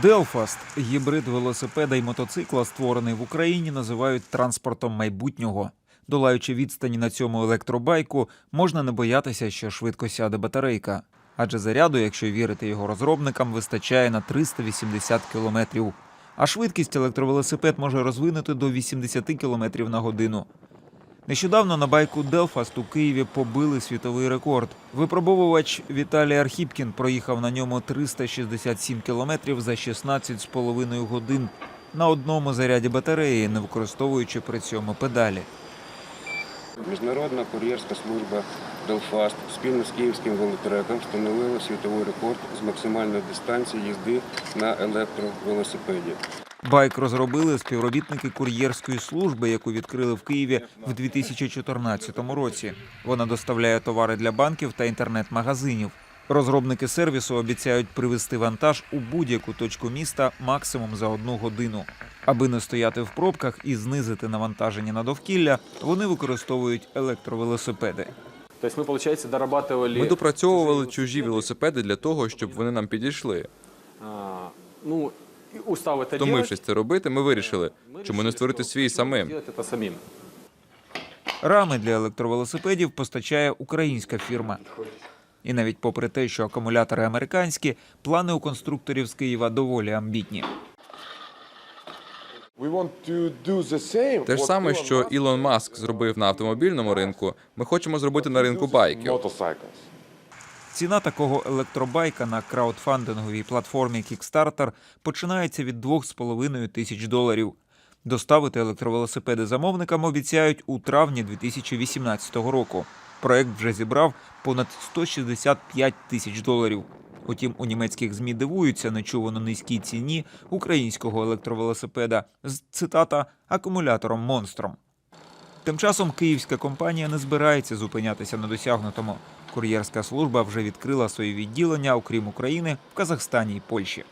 Делфаст гібрид велосипеда і мотоцикла, створений в Україні, називають транспортом майбутнього. Долаючи відстані на цьому електробайку, можна не боятися, що швидко сяде батарейка. Адже заряду, якщо вірити його розробникам, вистачає на 380 кілометрів. А швидкість електровелосипед може розвинути до 80 кілометрів на годину. Нещодавно на байку Делфаст у Києві побили світовий рекорд. Випробовувач Віталій Архіпкін проїхав на ньому 367 кілометрів за 16,5 годин на одному заряді батареї, не використовуючи при цьому педалі. Міжнародна кур'єрська служба Белфаст спільно з київським велотреком встановила світовий рекорд з максимальної дистанції їзди на електровелосипеді. Байк розробили співробітники кур'єрської служби, яку відкрили в Києві в 2014 році. Вона доставляє товари для банків та інтернет-магазинів. Розробники сервісу обіцяють привезти вантаж у будь-яку точку міста максимум за одну годину. Аби не стояти в пробках і знизити навантаження на довкілля, вони використовують електровелосипеди. То есть мы, получается, дорабатывали... Ми допрацьовували чужі велосипеди для того, щоб вони нам підійшли. а, ну, и устав это Втомившись це робити, ми вирішили, чому не створити свій. Самим. Рами для електровелосипедів постачає українська фірма. І навіть попри те, що акумулятори американські, плани у конструкторів з Києва доволі амбітні. Те ж саме, що Ілон Маск зробив на автомобільному ринку, ми хочемо зробити на ринку байків. Ціна такого електробайка на краудфандинговій платформі Kickstarter починається від 2,5 тисяч доларів. Доставити електровелосипеди замовникам обіцяють у травні 2018 року. Проект вже зібрав понад 165 тисяч доларів. Утім, у німецьких змі дивуються нечувано низькій ціні українського електровелосипеда з цитата акумулятором монстром. Тим часом київська компанія не збирається зупинятися на досягнутому. Кур'єрська служба вже відкрила свої відділення, окрім України, в Казахстані і Польщі.